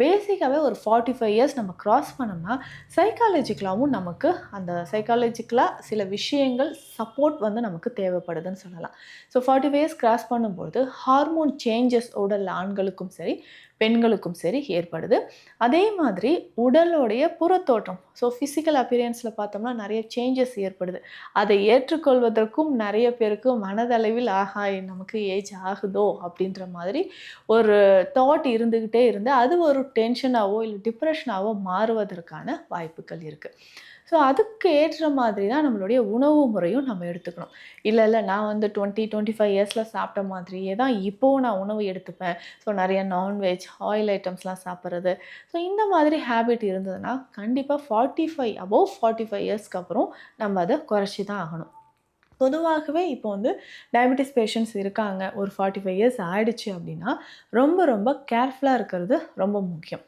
பேசிக்காகவே ஒரு forty five years நம்ம க்ராஸ் பண்ணோம்னா சைக்காலஜிக்கலாகவும் நமக்கு அந்த சைக்காலஜிக்கலாக சில விஷயங்கள் சப்போர்ட் வந்து நமக்கு தேவைப்படுதுன்னு சொல்லலாம். So forty five years cross பண்ணும்போது ஹார்மோன் சேஞ்சஸ் உடல் ஆண்களுக்கும் சரி பெண்களுக்கும் சரி ஏற்படுது. அதே மாதிரி உடலுடைய புறத்தோற்றம். ஸோ ஃபிசிக்கல் அப்பியரன்ஸில் பார்த்தோம்னா நிறைய சேஞ்சஸ் ஏற்படுது. அதை ஏற்றுக்கொள்வதற்கும் நிறைய பேருக்கு மனதளவில் ஆகா நமக்கு ஏஜ் ஆகுதோ? அப்படின்ற மாதிரி ஒரு தாட் இருந்துக்கிட்டே இருந்து அது ஒரு டென்ஷனாகவோ இல்லை டிப்ரெஷனாகவோ மாறுவதற்கான வாய்ப்புகள் இருக்குது ஸோ அதுக்கு ஏற்ற மாதிரி தான் நம்மளுடைய உணவு முறையும் நம்ம எடுத்துக்கணும். இல்லை இல்லை நான் வந்து டுவெண்ட்டி டுவெண்ட்டி ஃபைவ் இயர்ஸில் சாப்பிட்ட மாதிரியே தான் இப்போவும் நான் உணவு எடுத்துப்பேன். ஸோ நிறைய நான்வெஜ் ஆயில் ஐட்டம்ஸ்லாம் சாப்பிட்றது. ஸோ இந்த மாதிரி ஹேபிட் இருந்ததுன்னா கண்டிப்பாக forty five above forty five இயர்ஸ்க்கு அப்புறம் நம்ம அதை குறைச்சி தான் ஆகணும். பொதுவாகவே இப்போ வந்து டயபெட்டிஸ் பேஷண்ட்ஸ் இருக்காங்க. ஒரு ஃபார்ட்டி ஃபைவ் இயர்ஸ் ஆகிடுச்சு அப்படின்னா ரொம்ப ரொம்ப கேர்ஃபுல்லாக இருக்கிறது ரொம்ப முக்கியம்.